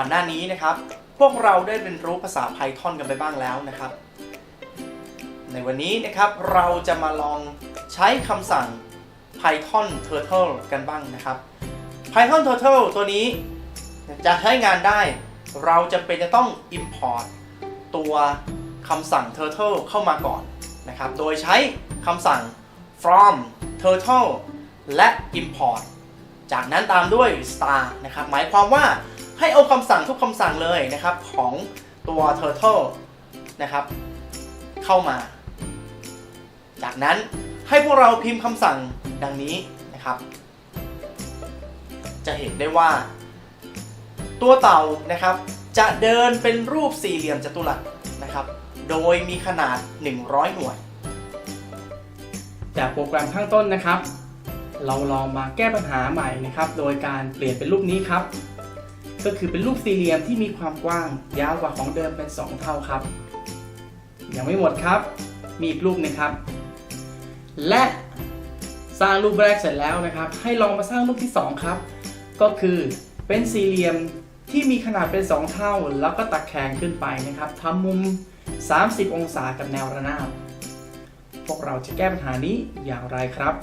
ก่อนหน้านี้นะครับ พวกเราได้เรียนรู้ภาษา Python กันไปบ้างแล้วนะครับ ในวันนี้นะครับเราจะมาลองใช้คำสั่ง Python Turtle กันบ้างนะครับ Python Turtle ตัวนี้จะใช้งานได้ เราจะเป็นจะต้อง import ตัวคำสั่ง turtle เข้ามาก่อนนะครับ โดยใช้คำสั่ง from turtle และ import จากนั้นตามด้วย star นะครับ หมายความว่า ให้เอาคำสั่งทุกคำสั่งเลยนะครับของตัว turtle นะครับ เข้ามา จากนั้นให้พวกเราพิมพ์คำสั่งดังนี้นะครับ จะเห็นได้ว่า ตัวเต่านะครับ จะเดินเป็นรูปสี่เหลี่ยมจัตุรัสนะครับ โดยมีขนาด 100 หน่วย จากโปรแกรมข้างต้นนะครับ เราลองมาแก้ปัญหาใหม่นะครับ โดยการเปลี่ยนเป็นรูปนี้ครับ ก็คือเป็นรูปสี่เหลี่ยมที่มีความกว้าง ยาวกว่าของเดิมเป็น 2 เท่าครับ ยังไม่หมดครับ มีอีกรูปนึงครับ และสร้างรูปแรกเสร็จแล้วนะครับ ให้ลองมาสร้างรูปที่ 2 ครับ ก็คือเป็นสี่เหลี่ยมที่มีขนาดเป็น 2 เท่า แล้วก็ตะแคงขึ้นไปนะครับทำมุม 30 องศากับแนวระนาบ พวกเราจะแก้ปัญหานี้อย่างไรครับ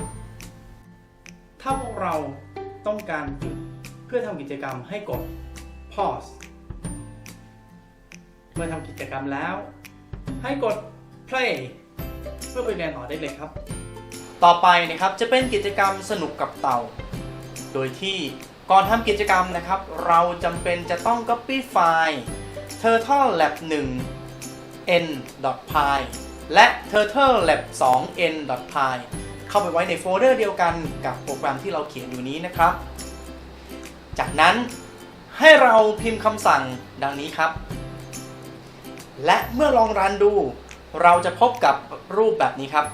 ถ้าพวกเราต้องการหยุดเพื่อทำกิจกรรมให้กด pause เมื่อทำกิจกรรมแล้ว ให้กด play เพื่อไปเรียนต่อได้เลยครับ ต่อไปนะครับจะเป็นกิจกรรมสนุกกับเต่า โดยที่ก่อนทำกิจกรรมนะครับ เราจำเป็นจะต้อง copy ไฟล์ turtle lab 1 n.py และ turtle lab 2 n.py เข้าไปไว้ในโฟลเดอร์เดียวกันกับโปรแกรมที่เราเขียนอยู่นี้นะครับ จากนั้น ให้เราพิมพ์คำสั่งดังนี้ครับ และเมื่อลองรันดู เราจะพบกับรูปแบบนี้ครับ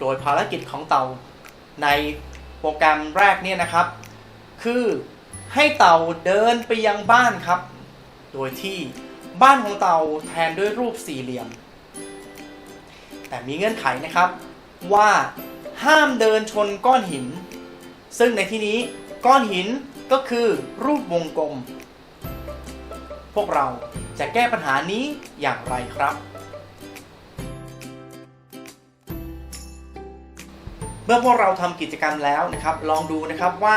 โดยภารกิจของเต่าในโปรแกรมแรกเนี่ยนะครับ คือให้เต่าเดินไปยังบ้านครับ โดยที่บ้านของเต่าแทนด้วยรูปสี่เหลี่ยม แต่มีเงื่อนไขนะครับว่าห้ามเดินชนก้อนหิน ซึ่งในที่นี้ก้อนหิน ก็คือรูปวงกลม พวกเราจะแก้ปัญหานี้อย่างไรครับ เมื่อพวกเราทำกิจกรรมแล้วนะครับ ลองดูนะครับว่า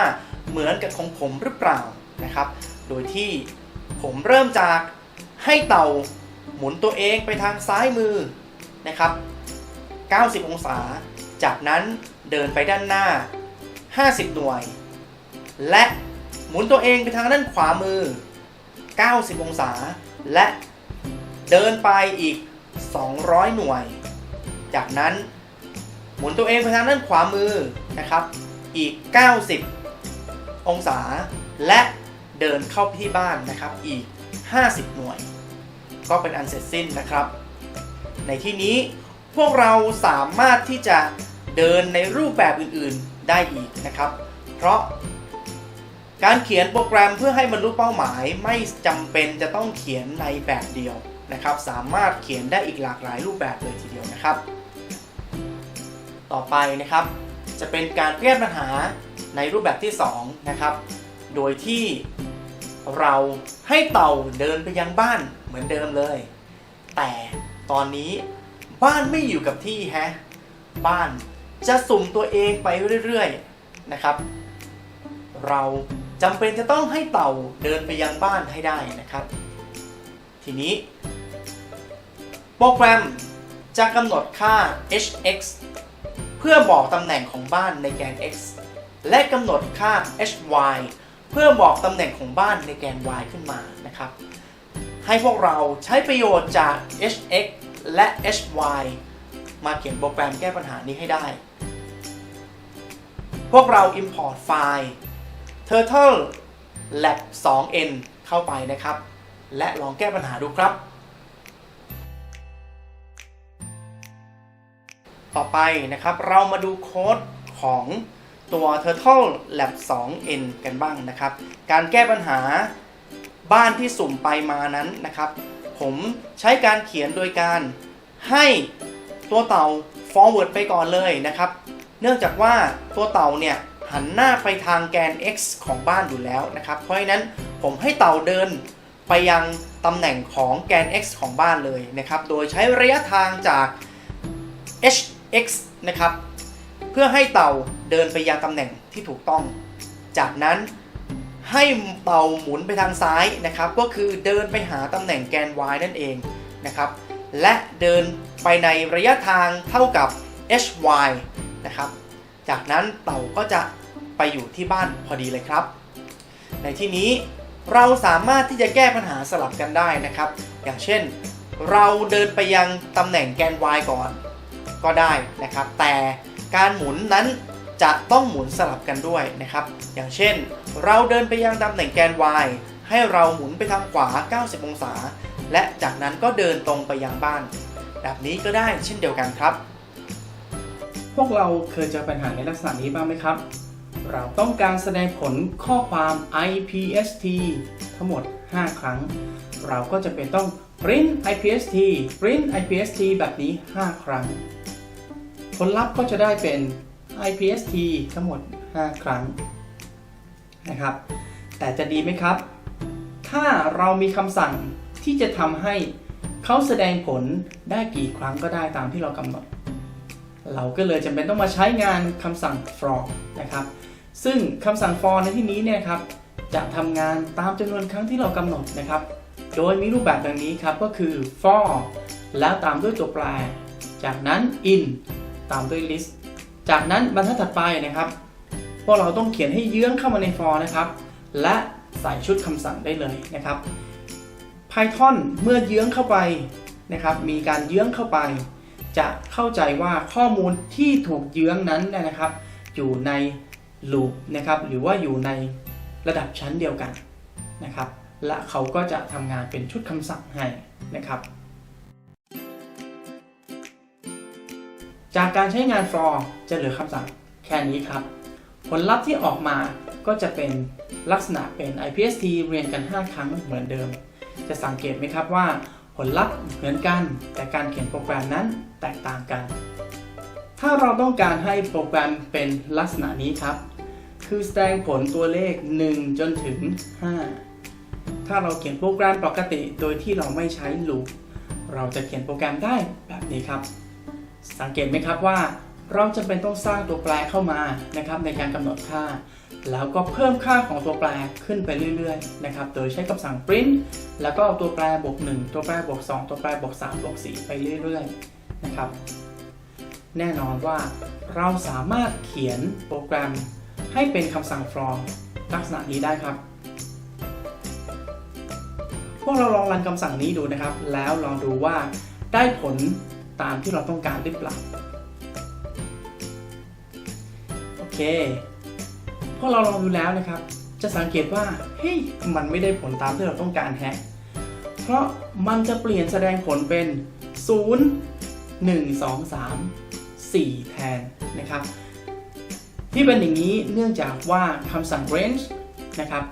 เหมือนกับของผมหรือเปล่านะครับ โดยที่ผมเริ่มจากให้เต่าหมุนตัวเองไปทางซ้ายมือนะครับ 90 องศา จากนั้นเดินไปด้านหน้า 50 หน่วย และ หมุนตัวเองไปทางด้านขวามือ 90 องศา และเดินไปอีก 200 หน่วย จากนั้นหมุนตัวเองไปทางด้านขวามือนะครับ อีก 90 องศา และเดินเข้าที่บ้านนะครับอีก 50 หน่วย ก็เป็นอันเสร็จสิ้นนะครับ ในที่นี้พวกเราสามารถที่จะเดินในรูปแบบอื่นๆได้อีกนะครับ เพราะ การเขียนโปรแกรมเพื่อให้บรรลุเป้าหมายไม่จำเป็นจะต้องเขียนในแบบเดียวนะครับ สามารถเขียนได้อีกหลากหลายรูปแบบเลยทีเดียวนะครับ ต่อไปนะครับ จะเป็นการแก้ปัญหาในรูปแบบที่2นะครับโดยที่เราให้เต่าเดินไปยังบ้านเหมือนเดิมเลย แต่ตอนนี้บ้านไม่อยู่กับที่ฮะบ้านจะสุ่มตัวเองไปเรื่อยๆนะครับ เรา จำเป็นจะต้องให้เต่าเดินไปยังบ้านให้ได้นะครับ ทีนี้ โปรแกรมจะกำหนดค่า hx เพื่อบอกตำแหน่งของบ้านในแกน x และกำหนดค่า hy เพื่อบอกตำแหน่งของบ้านในแกน y ขึ้นมานะครับ ให้พวกเราใช้ประโยชน์จาก hx และ hy มาเขียนโปรแกรมแก้ปัญหานี้ให้ได้ พวกเรา import ไฟล์ turtle lab 2n เข้าไปนะครับ และลองแก้ปัญหาดูครับ ต่อไปนะครับเรามาดูโค้ดของตัว Turtle Lab 2n กันบ้างนะครับ การแก้ปัญหาบ้านที่สุ่มไปมานั้นนะครับ ผมใช้การเขียนโดยการให้ตัวเต่า forward ไปก่อนเลยนะครับ เนื่องจากว่าตัวเต่าเนี่ย หันหน้าไปทางแกน x ของบ้านอยู่แล้วนะครับ เพราะฉะนั้นผมให้เต่าเดินไปยังตำแหน่งของแกน x ของบ้านเลยนะครับ โดยใช้ระยะทางจาก hx นะครับ เพื่อให้เต่าเดินไปยังตำแหน่งที่ถูกต้อง จากนั้นให้เต่าหมุนไปทางซ้ายนะครับ ก็คือเดินไปหาตำแหน่งแกน y นั่นเองนะครับ และเดินไปในระยะทางเท่ากับ hy นะครับ จากนั้นเต่าก็จะ ไปอยู่ที่บ้านพอดีเลยครับ ในที่นี้เราสามารถที่จะแก้ปัญหาสลับกันได้นะครับ อย่างเช่น เราเดินไปยังตำแหน่งแกน y ก่อน ก็ได้นะครับ แต่การหมุนนั้นจะต้องหมุนสลับกันด้วยนะครับ อย่างเช่น เราเดินไปยังตำแหน่งแกน y ให้เราหมุนไปทางขวา 90 องศา และจากนั้นก็เดินตรงไปยังบ้าน แบบนี้ก็ได้เช่นเดียวกันครับ พวกเราเคยเจอปัญหาในลักษณะนี้บ้างไหมครับ เราต้องการแสดงผลข้อความ IPST ทั้งหมด 5 ครั้ง เราก็จะเป็นต้อง print IPST print IPST แบบนี้ 5 ครั้ง ผลลัพธ์ก็จะได้เป็น IPST ทั้งหมด 5 ครั้งนะครับ แต่จะดีไหมครับ ถ้าเรามีคำสั่งที่จะทำให้เขาแสดงผลได้กี่ครั้งก็ได้ตามที่เรากำหนด เราก็เลยจำเป็นต้องมาใช้งานคำสั่ง for นะครับ ซึ่งคำสั่ง for ในที่นี้เนี่ยครับจะทำงานตามจำนวนครั้งที่เรากำหนดนะครับ โดยมีรูปแบบดังนี้ครับก็คือ for แล้วตามด้วยตัวแปร จากนั้น in ตามด้วย list จากนั้นบรรทัดถัดไปนะครับ พวกเราต้องเขียนให้เยื้องเข้ามาใน for นะครับ และใส่ชุดคำสั่งได้เลยนะครับ Python เมื่อเยื้องเข้าไปนะครับ มีการเยื้องเข้าไป จะเข้าใจว่าข้อมูลที่ถูกเยื้องนั้นนะครับ อยู่ใน loop นะครับหรือว่าอยู่ในระดับชั้นเดียวกันนะครับและเขาก็จะทำงานเป็นชุดคำสั่งให้นะครับ จากการใช้งาน for จะเหลือคำสั่งแค่นี้ครับ ผลลัพธ์ที่ออกมาก็จะเป็นลักษณะเป็น IPST เรียนกัน 5 ครั้งเหมือนเดิม จะสังเกตไหมครับว่าผลลัพธ์เหมือนกัน แต่การเขียนโปรแกรมนั้นแตกต่างกัน ถ้าเราต้องการให้โปรแกรมเป็นลักษณะนี้ครับ คือแสดงผลตัวเลข 1 จนถึง 5 ถ้าเราเขียนโปรแกรมปกติโดยที่เราไม่ใช้ loop เราจะเขียนโปรแกรมได้แบบนี้ครับ สังเกตไหมครับว่า เราจะเป็นต้องสร้างตัวแปรเข้ามานะครับในการกำหนดค่า แล้วก็เพิ่มค่าของตัวแปรขึ้นไปเรื่อยๆนะครับ โดยใช้คำสั่ง print แล้วก็เอาตัวแปรบวก 1 ตัวแปรบวก 2 ตัวแปรบวก 3 บวก 4 ไปเรื่อยๆนะครับ แน่นอนว่าเราสามารถเขียนโปรแกรม ให้เป็นคำสั่ง for ลักษณะนี้ได้ครับ พวกเราลองรันคำสั่งนี้ดูนะครับ แล้วลองดูว่าได้ผลตามที่เราต้องการหรือเปล่า โอเค พวกเราลองดูแล้วนะครับ จะสังเกตว่า เฮ้ย มันไม่ได้ผลตามที่เราต้องการแฮะ เพราะมันจะเปลี่ยนแสดงผลเป็น 0 1 2 3 4 แทนนะครับ ที่เป็นอย่างนี้เนื่องจากว่าคำสั่ง range นะครับ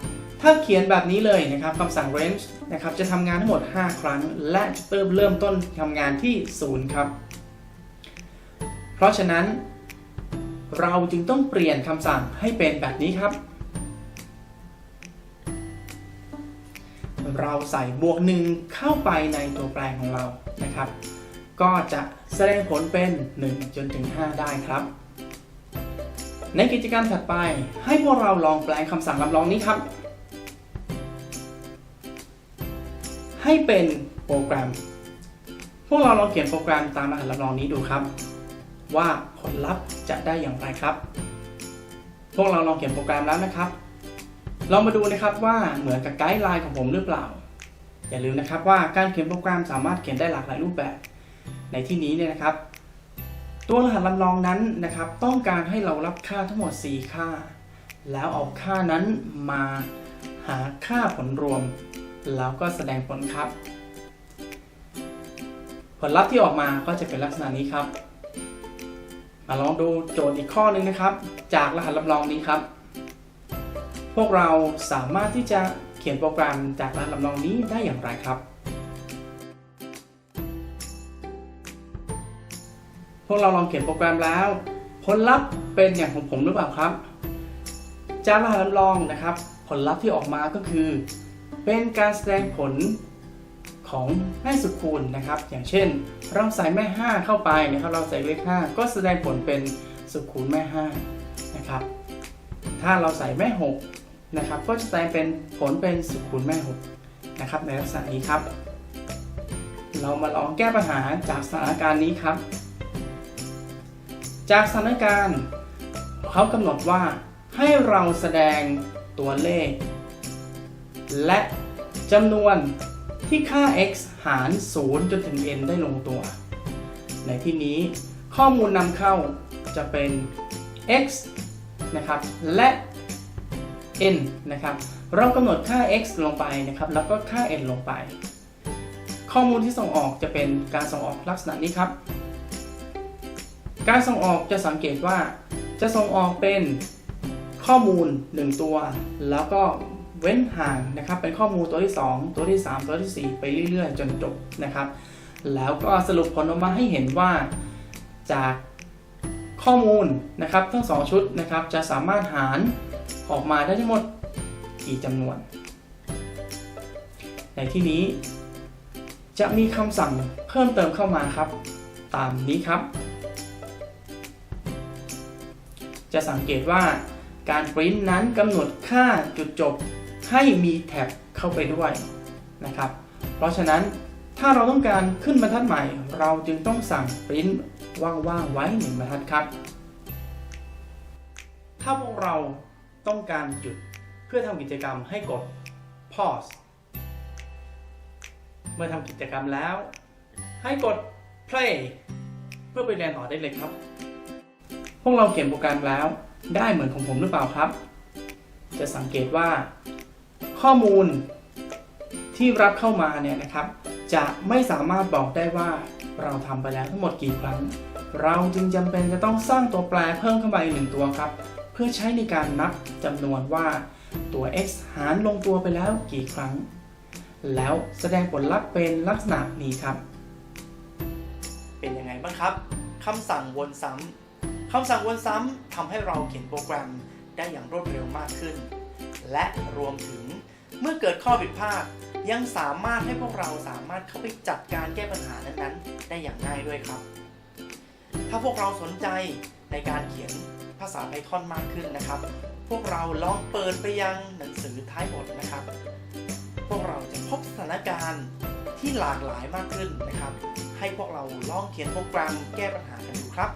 ถ้าเขียนแบบนี้เลยนะครับคำสั่ง range นะครับจะทำงานทั้งหมด 5 ครั้ง และจะเริ่มเริ่มต้นทำงานที่ 0 ครับ เพราะฉะนั้น เราจึงต้องเปลี่ยนคำสั่งให้เป็นแบบนี้ครับ เราใส่บวกหนึ่งเข้าไปในตัวแปรของเรานะครับ ก็จะแสดงผลเป็น 1 จนถึง 5 ได้ครับ ในกิจกรรมถัดไปให้พวกเราลองแปลงคำสั่งลำลองนี้ครับ ให้เป็นโปรแกรม พวกเราลองเขียนโปรแกรมตามรหัสลำลองนี้ดูครับ ว่าผลลัพธ์จะได้อย่างไรครับ พวกเราลองเขียนโปรแกรมแล้วนะครับ ลองมาดูนะครับว่าเหมือนกับไกด์ไลน์ของผมหรือเปล่า อย่าลืมนะครับว่าการเขียนโปรแกรมสามารถเขียนได้หลากหลายรูปแบบ ในที่นี้เนี่ยนะครับ ตัวรหัสลำลองนั้นนะครับ ต้องการให้เรารับค่าทั้งหมด 4 ค่า แล้วเอาค่านั้นมาหาค่าผลรวม แล้วก็แสดงผลครับ ผลลัพธ์ที่ออกมาก็จะเป็นลักษณะนี้ครับ มาลองดูโจทย์อีกข้อหนึ่งนะครับ จากรหัสลำลองนี้ครับ พวกเราสามารถที่จะเขียนโปรแกรมจากรหัสลำลองนี้ได้อย่างไรครับ พวกเราลองเขียนโปรแกรมแล้ว ผลลัพธ์เป็นอย่างของผมหรือเปล่าครับ จากรหัสลำลองนะครับผผลลัพธ์ที่ออกมาก็คือ เป็นการแสดงผลของแม่สุดคูณนะครับ อย่างเช่น เราใส่แม่ 5 เข้าไปนะครับ เราใส่เลข 5 ก็แสดงผลเป็นสุดคูณแม่ 5 นะครับ ถ้าเราใส่แม่ 6 นะครับ ก็จะแสดงเป็นผลเป็นสุดคูณแม่ 6 นะครับ ในลักษณะนี้ครับ เรามาลองแก้ปัญหาจากสถานการณ์นี้ครับ จากสถานการณ์เขากำหนดว่าให้เราแสดงตัวเลข และจำนวนที่ค่า x หาร 0 จนถึง n ได้ลงตัว ในที่นี้ข้อมูลนำเข้าจะเป็น x นะครับ และ n นะครับ เรากำหนดค่า x ลงไปนะครับ แล้วก็ค่า n ลงไป ข้อมูลที่ส่งออกจะเป็นการส่งออกลักษณะนี้ครับ การส่งออกจะสังเกตว่า จะส่งออกเป็นข้อมูล 1 ตัว แล้วก็เว้นห่างนะครับ เป็นข้อมูลตัวที่ 2 ตัวที่ 3 ตัวที่ 4 ไปเรื่อยๆ จนจบนะครับ แล้วก็สรุปผลออกมาให้เห็นว่าจากข้อมูลนะครับทั้ง 2 ชุดนะครับ จะสามารถหารออกมาได้ทั้งหมดกี่จำนวน ในที่นี้จะมีคำสั่งเพิ่มเติมเข้ามาครับ ตามนี้ครับ จะสังเกตว่าการปริ้นนั้นกำหนดค่าจุดจบให้มีแท็บเข้าไปด้วยนะครับ เพราะฉะนั้นถ้าเราต้องการขึ้นบรรทัดใหม่ เราจึงต้องสั่งปริ้นว่างๆไว้หนึ่งบรรทัดครับ ถ้าพวกเราต้องการหยุดเพื่อทำกิจกรรมให้กด pause เมื่อทำกิจกรรมแล้ว ให้กด play เพื่อไปเรียนต่อได้เลยครับ พวกเราเขียนโปรแกรมแล้ว ได้เหมือนของผมหรือเปล่าครับ จะสังเกตว่า ข้อมูลที่รับเข้ามาเนี่ยนะครับ จะไม่สามารถบอกได้ว่าเราทำไปแล้วทั้งหมดกี่ครั้ง เราจึงจำเป็นจะต้องสร้างตัวแปรเพิ่มเข้าไปหนึ่งตัวครับ เพื่อใช้ในการนับจำนวนว่าตัว x หารลงตัวไปแล้วกี่ครั้ง แล้วแสดงผลลัพธ์เป็นลักษณะนี้ครับ เป็นยังไงบ้างครับคำสั่งวนซ้ำ คำสั่งวนซ้ำทำให้เราเขียนโปรแกรมได้อย่างรวดเร็วมากขึ้น และรวมถึงเมื่อเกิดข้อผิดพลาดยังสามารถให้พวกเราสามารถเข้าไปจัดการแก้ปัญหานั้นๆ ได้อย่างง่ายด้วยครับ ถ้าพวกเราสนใจในการเขียนภาษาไพทอนมากขึ้นนะครับ พวกเราลองเปิดไปยังหนังสือท้ายบทนะครับ พวกเราจะพบสถานการณ์ที่หลากหลายมากขึ้นนะครับ ให้พวกเราลองเขียนโปรแกรมแก้ปัญหากันดูครับ